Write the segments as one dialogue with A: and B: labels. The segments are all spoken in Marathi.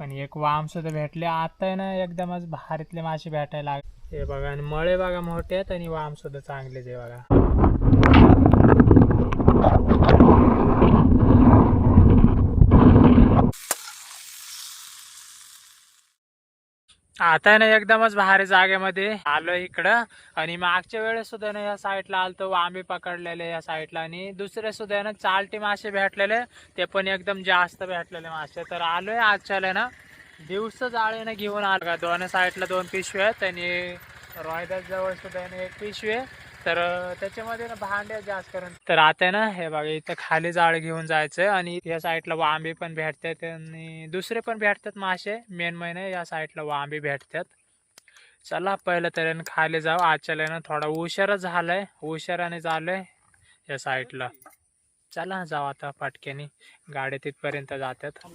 A: पण एक वाम सुद्धा भेटले. आता ना एकदमच भारीतले मासे भेटायला लागले हे बघा आणि मळे बघा मोठे आहेत आणि वाम सुद्धा चांगलेच आहे बघा. आता ना एकदमच भारी जागेमध्ये आलो इकडं. आणि मागच्या वेळेस सुद्धा ना या साईडला आलतो वांबे पकडलेले या साईडला. आणि दुसरे सुद्धा ना चालटी मासे भेटलेले ते पण एकदम जास्त भेटलेले मासे. तर आलोय आजच्याला ना दिवस जाळीनं घेऊन आलो. का दोन साईडला दोन पिशव्या आहेत आणि रॉयदास जवळ सुद्धा ना एक पिशवी आहे. तर त्याच्यामध्ये ना भांडे जास्त करून. तर आता ना हे बघा इथं खाली जाळ घेऊन जायचं आणि या साईडला वांबे पण भेटतात आणि दुसरे पण भेटतात मासे. मेन महिने या साईडला वांबे भेटतात. चला पहिलं तर खाली जाऊ. आजच्याला ना थोडा उशिरच झालाय. उशिराने झालंय या साईडला. चला जाऊ आता पटक्याने. गाड्या तिथपर्यंत जातात.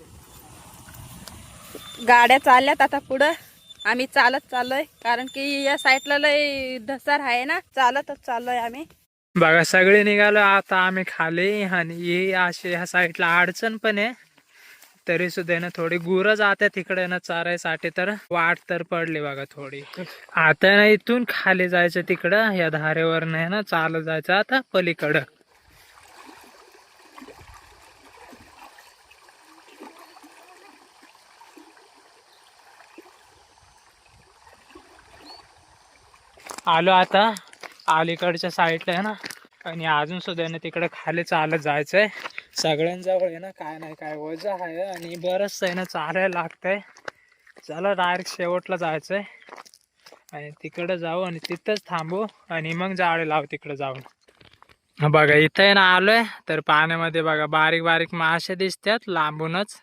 B: गाड्या चालल्यात आता पुढं. आम्ही चालत चाललोय कारण की या साईडला लय धसार आहे ना चालतच चाललोय आम्ही.
A: बघा सगळे निघालो आता आम्ही खाली आणि ही अशी ह्या साईडला अडचण पण आहे. तरी सुद्धा ना थोडी गुरं जाते तिकडे ना चारायसाठी तर वाट तर पडली बघा थोडी. आता ना इथून खाली जायचं तिकडं या धारेवर नाही ना चालत जायचं आता पलीकडं. आलो आता. अलीकडच्या साईडला आहे ना. आणि अजून सुद्धा ना तिकडे खाली चालत जायचंय. सगळ्यांजवळ आहे ना काय नाही काय वजा आहे. आणि बरंच आहे ना चालायला लागतंय. चला डायरेक्ट शेवटला जायचंय. आणि तिकडे जाऊ आणि तिथंच थांबू. आणि मग जाळे लावू तिकडे जाऊन. बघा इथं आहे ना आलोय. तर पाण्यामध्ये बघा बारीक बारीक मासे दिसतात लांबूनच.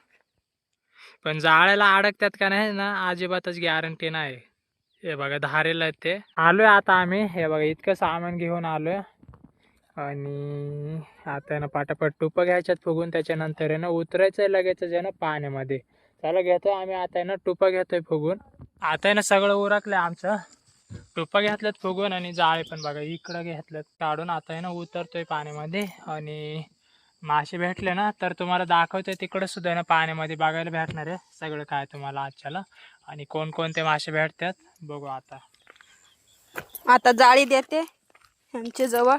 A: पण जाळ्याला अडकतात का नाही ना अजिबातच गॅरंटी नाही. हे बघा धारेला आहेत ते. आलोय आता आम्ही. हे बघा इतकं सामान घेऊन आलोय. आणि आता आहे ना पाटापट टुपं घ्यायच्यात फुगून त्याच्यानंतर आहे ना उतरायचं आहे लगेच आहे ना पाण्यामध्ये. चला घेतोय आम्ही आता आहे ना टुपं घेतोय फुगून. आता आहे ना सगळं उरकलंय आमचं. टुपं घेतल्यात फुगून आणि जाळे पण बघा इकडं घेतल्यात काढून आता आहे ना उतरतोय पाण्यामध्ये. आणि मासे भेटले ना तर तुम्हाला दाखवतोय तिकडं सुद्धा आहे ना पाण्यामध्ये बघायला भेटणार आहे. सगळं काय तुम्हाला आजच्याला. आणि कोणकोणते मासे भेटतात बघू आता.
B: आता जाळी देते यांच्या जवळ.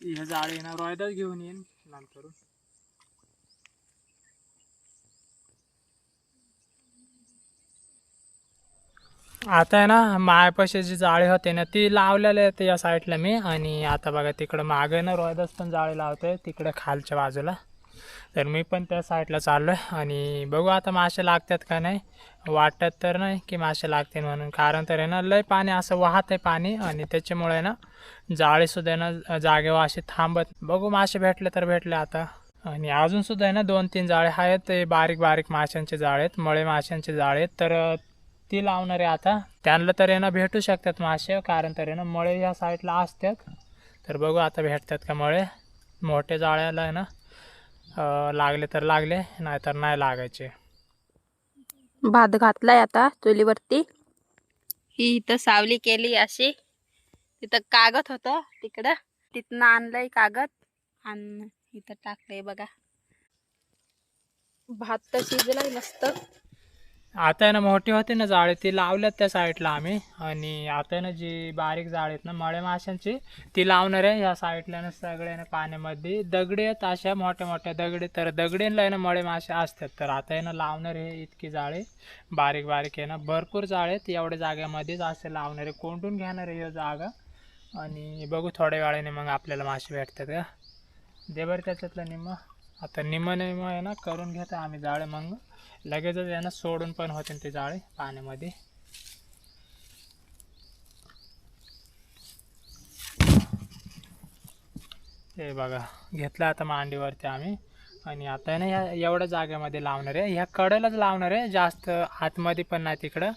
A: हे जाळे ना रोयदाच घेऊन येईन नंतर. आता आहे ना मायापाशी जी जाळी होते ना ती लावलेली आहे या साईडला मी. आणि आता बघा तिकडं मागे ना रोयदास पण जाळी लावते तिकडे खालच्या बाजूला. तर मी पण त्या साईडला चाललो आहे आणि बघू आता मासे लागतात का नाही. वाटत तर नाही की मासे लागतील म्हणून. कारण तर आहे ना लय पाणी असं वाहत आहे पाणी. आणि त्याच्यामुळे ना जाळीसुद्धा आहे ना जागेवर असे थांबत. बघू मासे भेटले तर भेटले आता. आणि अजूनसुद्धा आहे ना दोन तीन जाळे आहेत. ते बारीक बारीक माशांचे जाळे आहेत. मळे माशांचे जाळे आहेत. तर ती लावणार आहे आता. त्यांना तर आहे ना भेटू शकतात मासे. कारण तर आहे ना मळे ह्या साईडला असतात. तर बघू आता भेटतात का मळे. मोठे जाळ्याला आहे ना लागले तर लागले नाहीतर नाही लागायचे.
B: भात घातलाय आता चुलीवरती. ही इथं सावली केली अशी. तिथं कागद होतं तिकडं. तिथनं आणलंय कागद आणि इथं टाकलंय बघा. भात तर शिजलाय मस्त.
A: आता आहे ना मोठी होती ना जाळे ती लावल्यात त्या साईडला आम्ही. आणि आता आहे ना जी बारीक जाळे आहेत ना मळे माशांची ती लावणार आहे. ह्या साईडला ना सगळे ना पाण्यामध्ये दगडे आहेत अशा मोठ्या मोठ्या दगडे. तर दगडींला आहे ना मळे मासे असतात. तर आता आहे ना लावणार आहे इतकी जाळे बारीक बारीक आहे ना. भरपूर जाळे आहेत. एवढ्या जाग्यामध्येच असे लावणार आहे. कोंडून घेणार आहे जागा. आणि बघू थोड्या वेळाने मग आपल्याला मासे भेटतात का? दे बरं त्याच्यातलं निम्म. आता निमनिम आहे ना करून घेतो आम्ही जाळे मग. लगेचच आहे ना सोडून पण होते ते जाळे पाण्यामध्ये. हे बघा घेतलं आता मांडीवरती आम्ही. आणि आता आहे ना ह्या एवढ्या जागेमध्ये लावणार आहे. ह्या कडेलाच लावणार आहे जास्त आतमध्ये पण नाही तिकडं.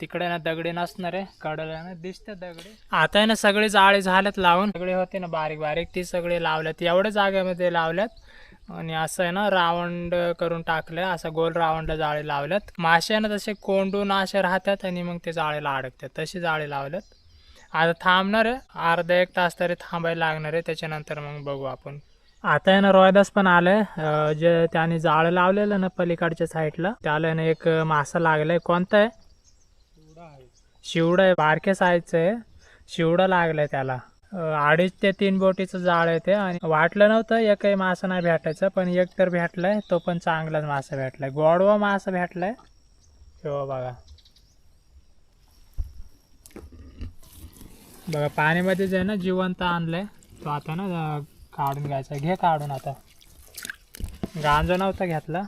A: तिकडे ना दगडे नसणार आहे कडेला ना दिसते दगडे. आता आहे ना सगळे जाळे झालेत लावून. सगळे होते ना बारीक बारीक ती सगळे लावल्यात. एवढ्या जागेमध्ये लावल्यात आणि असं आहे ना रावंड करून टाकलं असं गोल रावंडला जाळे लावल्यात. मासे आहे ना तसे कोंडून असे राहतात आणि मग ते जाळेला अडकतात. तशी जाळे लावल्यात. आता थांबणार आहे. अर्धा एक तास तरी थांबायला लागणार आहे. त्याच्यानंतर मग बघू आपण. आता आहे ना रोयदास पण आलंय. जे त्याने जाळं लावलेलं ना पलीकडच्या साईडला त्याला ना एक मासा लागलाय. कोणता आहे? शिवडा आहे. बारक्या साईजचं आहे. शिवडा लागलाय त्याला. अडीच ते तीन बोटीचं जाळ आहे ते आणि वाटलं नव्हतं एकही मासा नाही भेटायचा पण एक तर भेटलाय तो पण चांगलाच मासा भेटलाय. गोडवा मासा भेटलाय. हो बघा. बघा पाण्यामध्येच आहे ना जिवंत आणलंय. तो आता ना काढून घ्यायचा. घे काढून आता. गांजा नव्हता घेतला.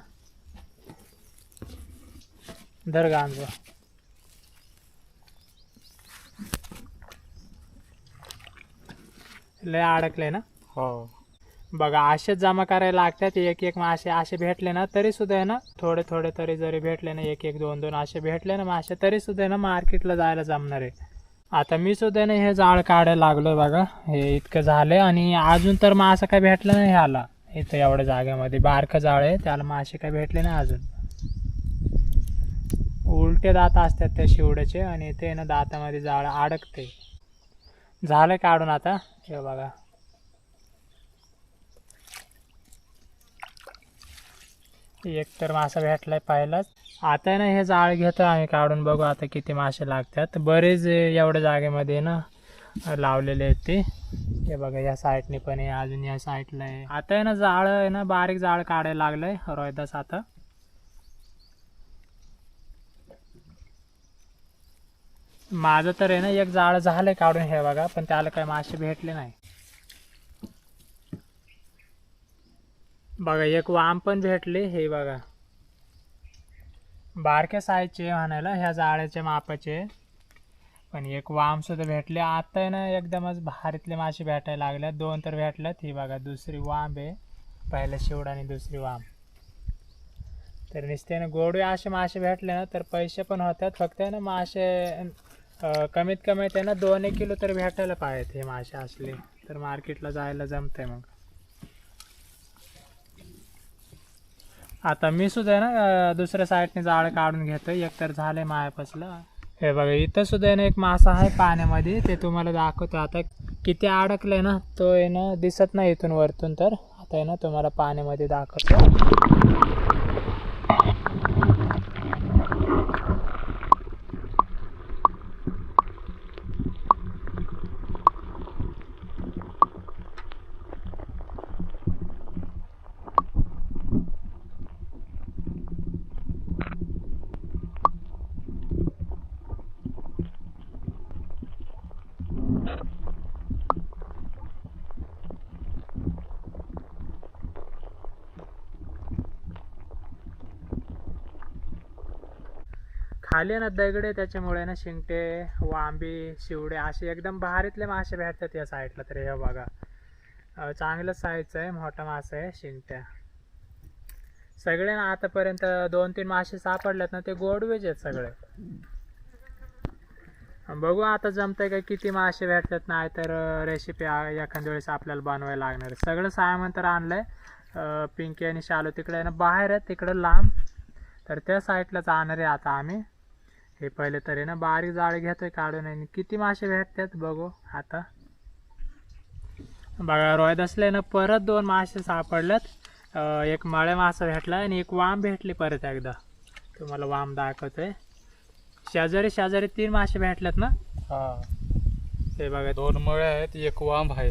A: दर गांजा. लय अडकले ना?
C: हो.
A: बघा असेच जमा करायला लागतात एक एक मासे असे भेटले ना तरी सुद्धा आहे ना? थोडे थोडे तरी जरी भेटले ना एक एक दोन दोन असे भेटले ना मासे तरी सुद्धा आहे ना मार्केटला जायला जमणार आहे. आता मी सुद्धा ना हे जाळ काढायला लागलोय बघा. हे इतकं झालंय आणि अजून तर मासा काय भेटला नाही ह्याला. इथं एवढ्या जागेमध्ये बारकं जाळ आहे त्याला मासे काय भेटले नाही अजून. उलटे दात असतात त्या शिवड्याचे आणि ते ना दातामध्ये जाळ अडकते झालं काढून आता. हे बघा एक तर मासा भेटलाय पहिलाच. आता ना हे जाळ घेतो आम्ही काढून बघू आता किती मासे लागतात. बरेच एवढ्या जागेमध्ये ना लावलेले आहेत ते. हे बघा या साईडने पण आहे अजून या साईडला आहे. आता आहे ना जाळ आहे ना बारीक जाळ काढायला लागलंय रोहिदास आता. माझं तर आहे ना एक जाळ झालंय काढून हे बघा पण त्याला काही मासे भेटले नाही. बघा एक वाम पण भेटले हे बघा. बारक्या साईजचे म्हणायला ह्या जाळ्याच्या मापाचे. पण एक वाम सुद्धा भेटले. आता आहे ना एकदमच भारीतले मासे भेटायला लागल्यात. दोन तर भेटल्यात ही बघा दुसरी वाम आहे. पहिला शिवड आणि दुसरी वाम. तर नुसते ना गोडवे असे मासे भेटले ना तर पैसे पण होतात. फक्त आहे ना मासे अं, कमीत कमी ते ना दोन एक किलो तर भेटायला पाहिजेत हे मासे असले. तर मार्केटला जायला जमतंय मग. आता मी सुद्धा आहे ना अं, दुसऱ्या साईडने जाळ काढून घेतोय. एक तर झालंय मायापासलं. हे बघा इथं सुद्धा आहे ना एक मासा आहे पाण्यामध्ये. ते तुम्हाला दाखवतो. आता किती अडकलंय ना तो आहे ना दिसत नाही इथून वरतून तर. आता आहे ना तुम्हाला पाण्यामध्ये दाखवतो. आले ना दगडे त्याच्यामुळे ना शिंगटे वांबी शिवडे असे एकदम भारीतले मासे भेटतात या साईडला तर. हे बघा. चांगलं साईजचं आहे मोठा मासा आहे शिंगट्या. सगळे ना आतापर्यंत दोन तीन मासे सापडलेत ना ते गोडवेज आहेत सगळे. बघू आता जमतंय का किती मासे भेटतात नाही तर रेसिपी एखाद्या वेळेस आपल्याला बनवायला लागणार. सगळं सामान तर आणलंय. पिंकी आणि शालू तिकडे आहे ना बाहेर आहे तिकडं लांब. तर त्या साईडला जाणार आहे आता आम्ही. हे पहिले तरी ना बारीक जाळे घेतोय काढून आणि किती मासे भेटतात बघू आता. बघा रोहित असले ना परत दोन मासे सापडल्यात अं, एक मळे मासा भेटला आणि एक वाम भेटली परत एकदा. तुम्हाला वाम दाखवतोय. शेजारी शेजारी तीन मासे भेटल्यात ना?
C: हा.
A: हे बघा.
C: दोन मळे आहेत एक वांब आहे.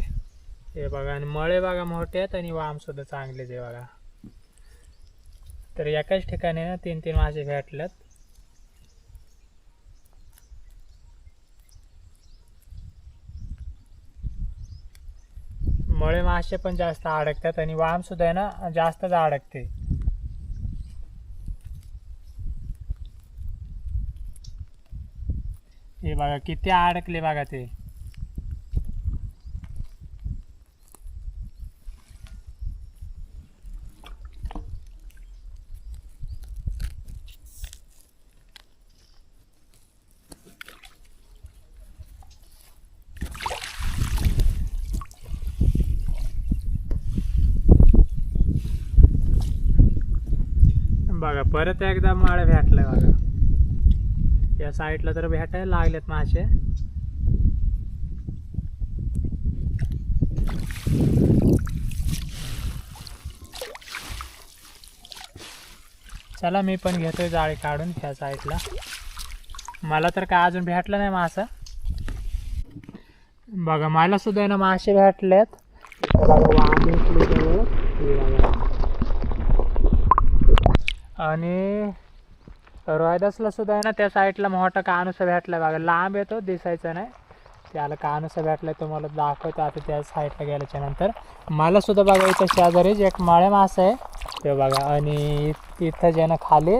A: हे बघा आणि मळे बघा मोठे आहेत आणि वाम सुद्धा चांगलेच आहे बघा. तर एकाच ठिकाणी ना तीन तीन मासे भेटल्यात मळे मासे पण जास्त अडकतात आणि वाम सुद्धा आहे ना जास्तच अडकते हे बघा किती अडकले बघा ते. परत एकदा माळ भेटलं बघा. या साईडला तर भेटायला लागलेत मासे. चला मी पण घेतोय जाळी काढून ह्या साईडला. मला तर काय अजून भेटलं नाही मासा. बघा मला सुद्धा ना मासे भेटलेत. आणि रोहिदासला सुद्धा आहे ना त्या साईडला मोठा कानुसा भेटला बघा. लांब येतो दिसायचा नाही. त्याला कानुसा भेटला तुम्हाला दाखवतो आता त्या साईडला गेल्याच्यानंतर. मला सुद्धा बघा इथं शेजारीच एक माळे मासा आहे. ते बघा आणि तिथं जे ना खाली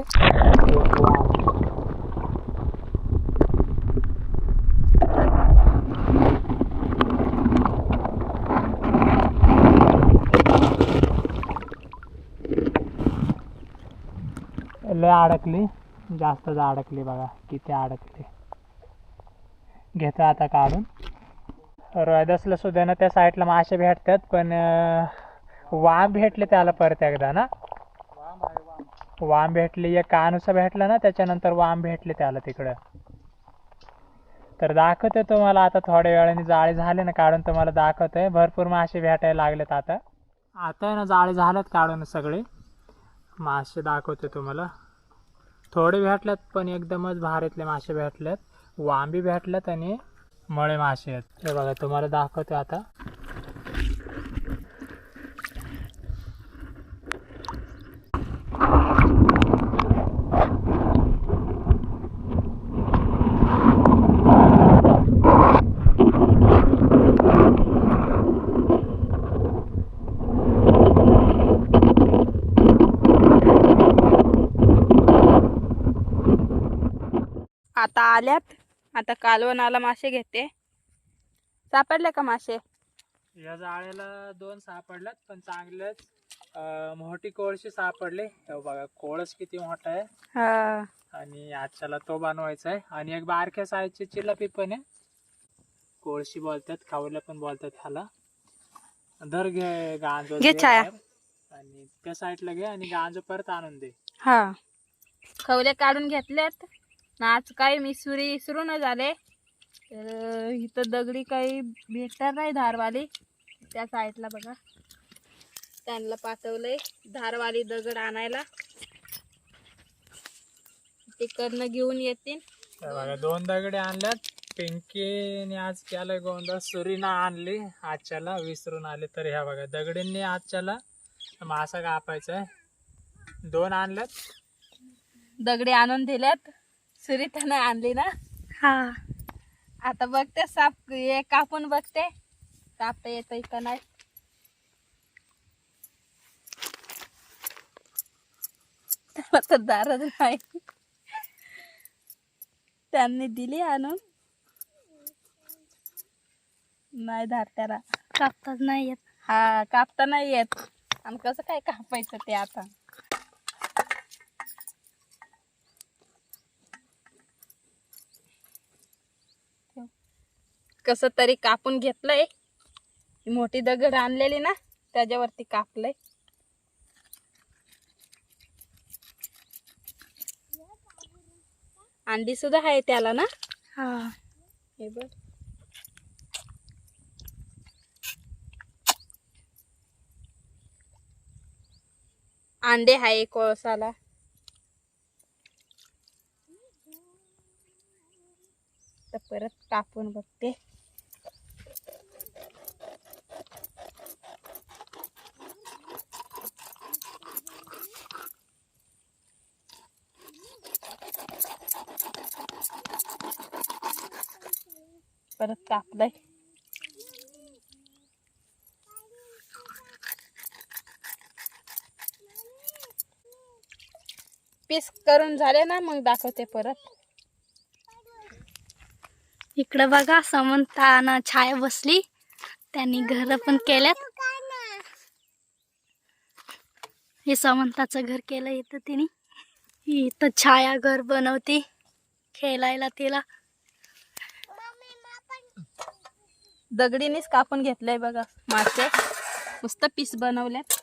A: लय अडकली. जास्तच अडकली बघा किती अडकली. घेतो आता काढून. रोहिदासला सुद्धा ना त्या साईडला मासे भेटतात पण वाम भेटले त्याला परत एकदा ना? वाम भेटली एक कानुसा भेटला ना त्याच्यानंतर वाम भेटले त्याला तिकडं. तर दाखवतोय तुम्हाला आता थोड्या वेळाने जाळे झाले ना काढून तुम्हाला दाखवतोय. भरपूर मासे भेटायला लागलेत आता. आता आहे ना जाळे झालेत काढून सगळे. मासे दाखवते तुम्हाला. थोडे भेटल्यात पण एकदमच भारीतले मासे भेटलेत वांबी भेटल्यात आणि मळे मासे आहेत. हे बघा तुम्हाला दाखवते आता
B: आता आल्यात? आता कालवणाला मासे घेते. सापडले का मासे?
A: या जाळ्याला दोन सापडल्यात पण चांगलेच अं, मोठी कोळशी सापडली. बघा कोळस किती मोठा आहे.
B: हा.
A: आणि आजच्याला तो बनवायचा आहे. आणि एक बारक्या साईजची चिलापी पण आहे. कोळशी बोलतात खावल्या पण बोलतात ह्याला. धर घे गांजो
B: घे छाया.
A: आणि त्या साईडला घे आणि गांजो परत आणून दे.
B: हा. खवले काढून घेतलेत. ना आज काही मी सुरी विसरून झाले. तर इथं दगडी काही भेटणार नाही धारवाली. त्या साईडला बघा. त्यांना पाठवलंय धारवाली दगड आणायला. तिकडनं घेऊन येतील.
A: बघा दोन दगडे आणल्यात. पिंकीने आज केलं गोंधळ. सुरीनं आणली. आजच्याला विसरून आले. तर ह्या बघा दगडींनी आजच्याला मासा कापायचा आहे दोन आणल्यात.
B: दगडी आणून दिल्यात. सुरी त्यानं आणली ना?
D: हा.
B: आता बघते साप हे कापून बघते? कापता येतंय का नाही? त्याला तर दारच नाही. त्यांनी दिली आणून. नाही धार त्याला.
D: कापतात नाही येत.
B: हा कापता नाही येत. आणि कसं काय कापायचं ते आता? कस तरी कापून घेतलंय. मोठी दगड आणलेली ना त्याच्यावरती कापलंय. अंडी सुद्धा आहे त्याला ना?
D: हा.
B: हे बघ. अंडे आहे कोळसाला. तर परत कापून बघते. परत कापलंय. पीस करून झाले ना मग दाखवते परत.
D: इकडं बघा समंताना छाया बसली. त्यांनी घर पण केल्यात. हे समंताचं घर केलं इथं तिने. इथं छाया घर बनवते खेळायला तिला.
B: दगडीनेच कापून घेतलंय बघा. मासे. मस्त पीस बनवल्यात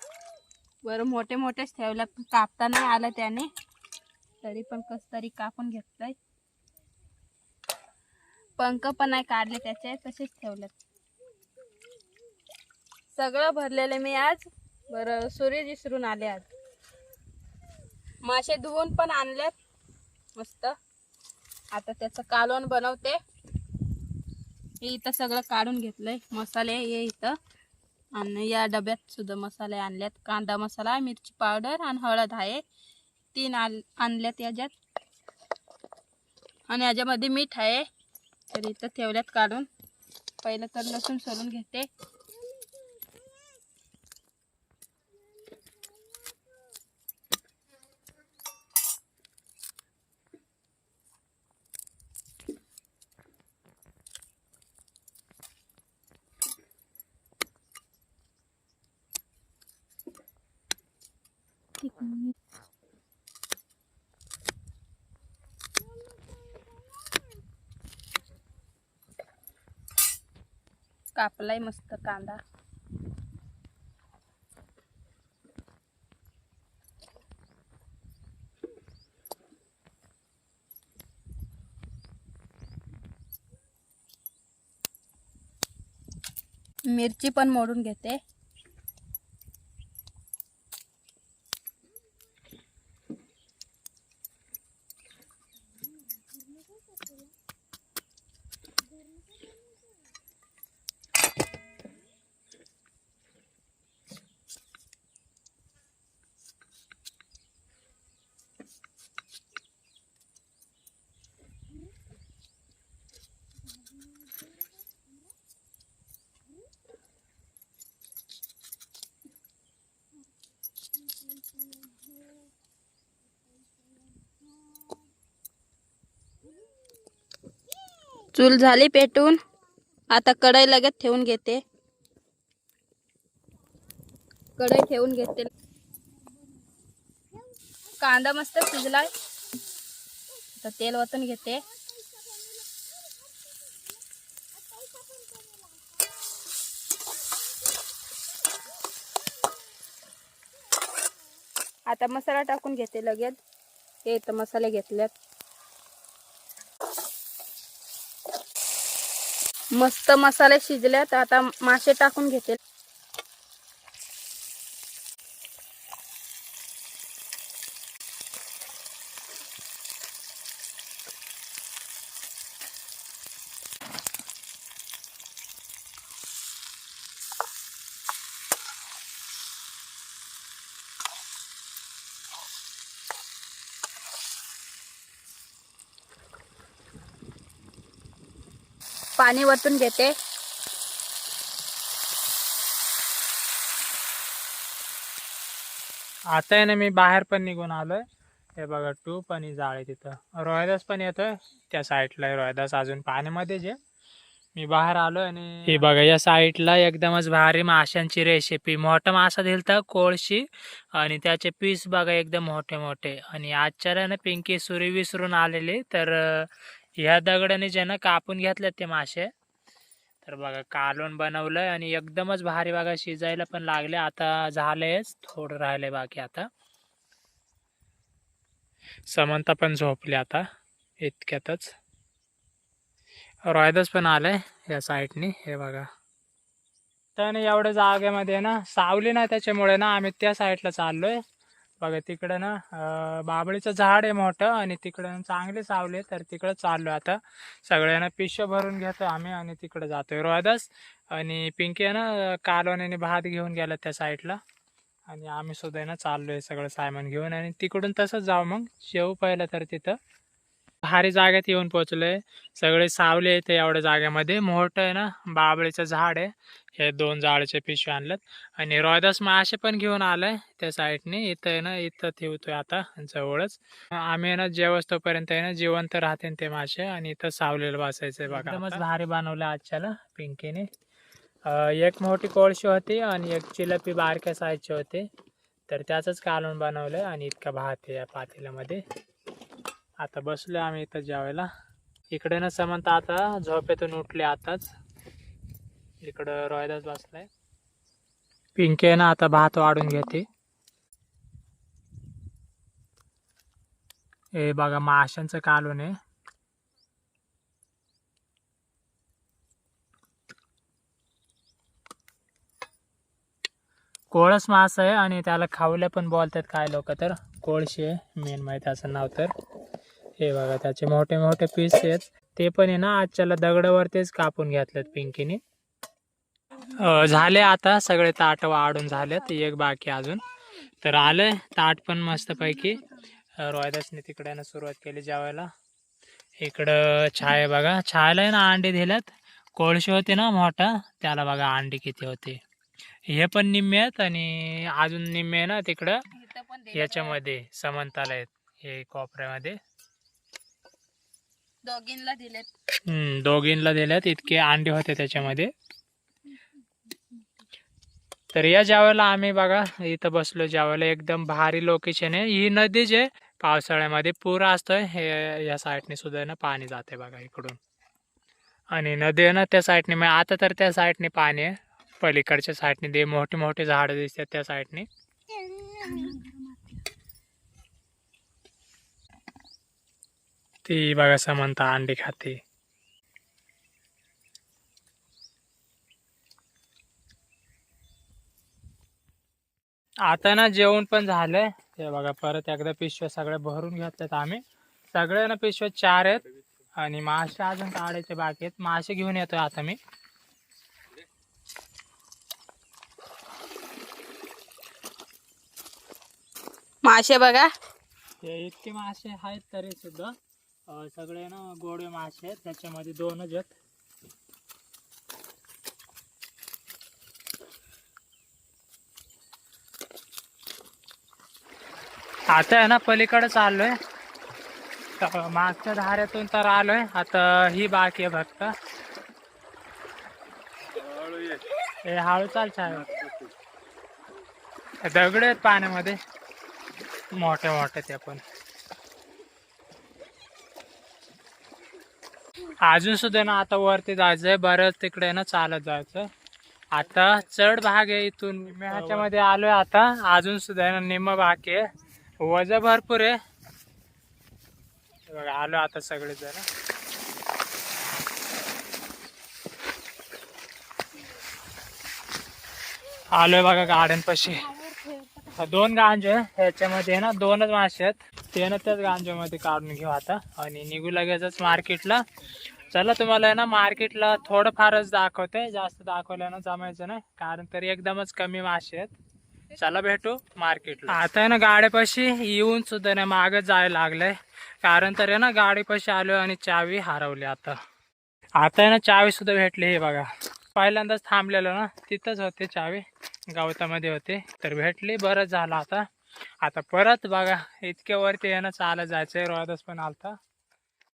B: बर मोठे मोठेच ठेवल्यात कापता नाही आलं त्याने. तरी पण कस तरी कापून घेतलंय. पंख पण नाही काढले त्याचे. तसेच ठेवलेत. सगळं भरलेलं मी आज. बरं सूर्य विसरून आले आज. मासे धुवून पण आणलेत. मस्त. आता त्याचं कालवण बनवते. हे इथं सगळं काढून घेतलंय. मसाले हे इथं. आणि या डब्यात सुद्धा मसाले आणल्यात. कांदा मसाला मिरची पावडर आणि हळद आहे. तीन आणल्यात याच्यात. आणि याच्यामध्ये मीठ आहे. तर इथं ठेवल्यात काढून. पहिलं तर लसूण सोलून घेते. कापलाय मस्त कांदा. मिरची पण मोडून घेते. चूल झाली पेटून. आता कढई लगेच ठेवून घेते. कढई ठेवून घेते. कांदा मस्त शिजलाय. आता तेल वतून घेते. आता मसाला टाकून घेते लगेच. हे तर मसाले घेतल्यात मस्त मसाले शिजल्यात. आता मासे टाकून घेते. पाणी वतून घेते.
A: आता आहे ना मी बाहेर पण निघून आलोय. हे बघा टूप आणि जाळे तिथं. रोयदास पण येतोय. त्या साईडला रोयदास अजून पाण्यामध्येच आहे. मी बाहेर आलो आणि हे बघा या साईडला एकदमच भारी माशांची रेसिपी मोठा मासा दिलता कोळशी आणि त्याचे पीस बघा एकदम मोठे मोठे आणि आजच्या ना पिंकी सुरी विसरून आलेली. तर ह्या दगडाने जे ना कापून घेतल्यात ते मासे. तर बघा कालवण बनवलंय आणि एकदमच भारी बघा शिजायला पण लागले. आता झालंयच थोडं राहिलंय बाकी आता. समंता पण झोपली आता इतक्यातच. रॉयदस पण आलंय या साईडनी हे बघा. तर एवढ्या जागेमध्ये ना सावली ना त्याच्यामुळे ना आम्ही त्या साईडला चाललोय. बघा तिकडं ना बाबळीचं झाड आहे मोठं आणि तिकडं चांगले सावले तर तिकडं चाललो आता. सगळ्यांना पिशव्या भरून घेतो आम्ही आणि तिकडं जातोय. रोहदास आणि पिंकी आहे ना कालवण्याने भात घेऊन गेला त्या साईडला. आणि आम्ही सुद्धा आहे ना चाललोय सगळं सायमान घेऊन आणि तिकडून तसंच जाऊ मग. शेवू पाहिलं तर तिथं. भारी जागेत येऊन पोचलोय सगळे सावले येते एवढ्या जागेमध्ये. मोठं आहे ना बाबळीचं झाड आहे. हे दोन जाळीचे पिशवे आणलेत. आणि रोहदास मासे पण घेऊन आलाय त्या साईडने. इथं आहे ना इथं ठेवतोय आता जवळच. आम्ही ना जेवस्तोपर्यंत आहे ना जिवंत राहते ते मासे. आणि इथं सावलेलं बसायचंय बघा भारी बनवलं आजच्याला पिंकीने. एक मोठी कोळशी होती आणि एक चिलपी बारक्या साईजची होती. तर त्याचंच कालवण बनवलंय आणि इतका भात आहे या पातेल्यामध्ये. आता बसलो आम्ही इथं जेवायला. इकडे ना समंत आता झोपेतून उठले आताच. इकडं रोयदास बसलाय. पिंकी आहे ना आता भात वाढून घेते. हे बघा माशांचं कालून आहे. कोळस मास आहे आणि त्याला खावल्या पण बोलतात काय लोक तर. कोळशी आहे मेन माहिती असं नाव तर. हे बघा त्याचे मोठे मोठे पीस आहेत. ते पण आहे ना आजच्याला दगडावरतीच कापून घेतलेत पिंकीने. झाले आता सगळे ताट वाढून झालेत एक बाकी अजून. तर आलंय ताट पण मस्तपैकी. रोहिदासने तिकडे ना सुरुवात केली जेवायला. इकडं छाय बघा. छायला आहे ना अंडी दिल्यात. कोळशी होते ना मोठा. त्याला बघा अंडी किती होते. हे पण निम्मे आहेत आणि अजून निम्मे आहे ना तिकडं. याच्यामध्ये समंताला आहेत. हे कोपऱ्यामध्ये.
B: दोघींना दिलेत.
A: हम्म दोघींना दिल्यात इतके अंडे होते त्याच्यामध्ये. तर या ज्यावेळेला आम्ही बघा इथं बसलो ज्यावेळेला एकदम भारी लोकेशन आहे. ही नदी जे पावसाळ्यामध्ये पूर असतोय हे या साईडने सुद्धा ना पाणी जाते बघा इकडून. आणि नदी आहे ना त्या साईडने मग आता तर त्या साईडने पाणी आहे. पलीकडच्या साईडने ते मोठे मोठे झाडं दिसतात त्या साईडने ती बघा समंता अंडी खाते. आता ना जेवण पण झालंय. हे बघा परत एकदा पिशव्या सगळ्या भरून घेतल्यात आम्ही. सगळ्या ना पिशव्या चार आहेत आणि मासे अजून काढायचे बाकी आहेत. मासे घेऊन येतोय आता मी.
B: मासे बघा.
A: हे इतके मासे आहेत तरी सुद्धा. सगळे ना गोडे मासे आहेत त्याच्यामध्ये दोनच आहेत. आता आहे ना पलीकडे चाललोय. मागच्या धाऱ्यातून तर आलोय आता ही बाकी आहे फक्त. हे हळू चाल छान दगड आहेत पाण्यामध्ये. मोठे मोठे ते पण. अजून सुद्धा ना आता वरती जायचंय बरंच तिकडे ना चालत जायचं. आता चढ भाग आहे इथून. मी ह्याच्यामध्ये आलोय आता. अजून सुद्धा ना निम्म बाकी आहे. वजन भरपूर आहे. बघा आलो आता सगळे जण आलोय बघा गार्डनपाशी. हा दोन गांजे आहे. ह्याच्यामध्ये ना दोनच मासे आहेत. ते ना त्याच गांजामध्ये काढून घेऊ आता. आणि निघू लगेचच मार्केटला. चला तुम्हाला आहे ना मार्केटला थोडंफारच दाखवते. जास्त दाखवल्यानं जमायचं नाही. कारण तरी एकदमच कमी मासे आहेत. चला भेटू मार्केटला. आता आहे ना गाड्यापाशी येऊन सुद्धा ना मागं जायला लागलंय. कारण तर आहे ना गाडीपाशी आलो आणि चावी हरवली आता. आता आहे ना चावी सुद्धा भेटली हे बघा. पहिल्यांदाच थांबलेलो ना. तिथंच होते चावी. गवतामध्ये होते. तर भेटली बरंच झालं आता. आता परत बघा इतक्या वरती येणं चालत जायचंय रोहदास पण आलता.